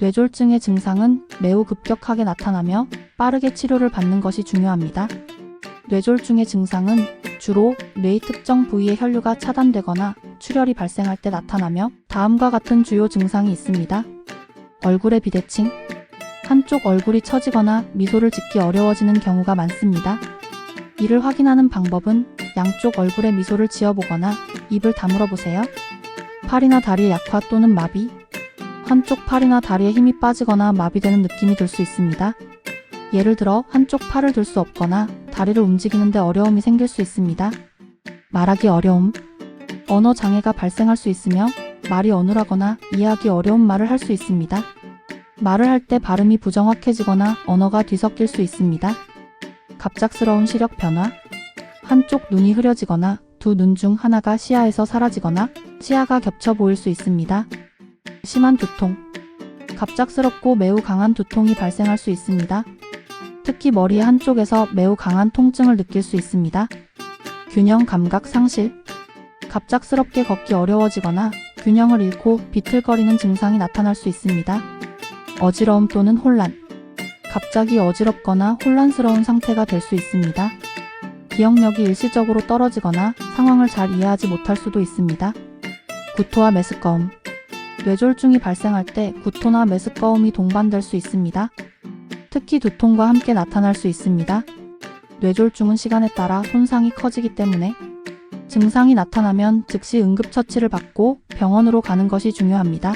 뇌졸중의 증상은 매우 급격하게 나타나며 빠르게 치료를 받는 것이 중요합니다. 뇌졸중의 증상은 주로 뇌의 특정 부위의 혈류가 차단되거나 출혈이 발생할 때 나타나며 다음과 같은 주요 증상이 있습니다. 얼굴의 비대칭, 한쪽 얼굴이 처지거나 미소를 짓기 어려워지는 경우가 많습니다. 이를 확인하는 방법은 양쪽 얼굴에 미소를 지어보거나 입을 다물어 보세요. 팔이나 다리의 약화 또는 마비, 한쪽 팔이나 다리에 힘이 빠지거나 마비되는 느낌이 들 수 있습니다. 예를 들어 한쪽 팔을 들 수 없거나 다리를 움직이는데 어려움이 생길 수 있습니다. 말하기 어려움, 언어 장애가 발생할 수 있으며 말이 어눌하거나 이해하기 어려운 말을 할 수 있습니다. 말을 할 때 발음이 부정확해지거나 언어가 뒤섞일 수 있습니다. 갑작스러운 시력 변화, 한쪽 눈이 흐려지거나 두 눈 중 하나가 시야에서 사라지거나 시야가 겹쳐 보일 수 있습니다. 심한 두통, 갑작스럽고 매우 강한 두통이 발생할 수 있습니다. 특히 머리 한쪽에서 매우 강한 통증을 느낄 수 있습니다. 균형 감각 상실, 갑작스럽게 걷기 어려워지거나 균형을 잃고 비틀거리는 증상이 나타날 수 있습니다. 어지러움 또는 혼란, 갑자기 어지럽거나 혼란스러운 상태가 될 수 있습니다. 기억력이 일시적으로 떨어지거나 상황을 잘 이해하지 못할 수도 있습니다. 구토와 메스꺼움, 뇌졸중이 발생할 때 구토나 메스꺼움이 동반될 수 있습니다. 특히 두통과 함께 나타날 수 있습니다. 뇌졸중은 시간에 따라 손상이 커지기 때문에 증상이 나타나면 즉시 응급처치를 받고 병원으로 가는 것이 중요합니다.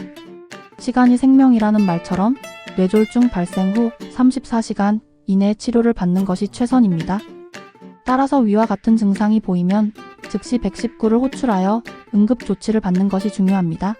시간이 생명이라는 말처럼 뇌졸중 발생 후 34시간 이내 치료를 받는 것이 최선입니다. 따라서 위와 같은 증상이 보이면 즉시 119를 호출하여 응급 조치를 받는 것이 중요합니다.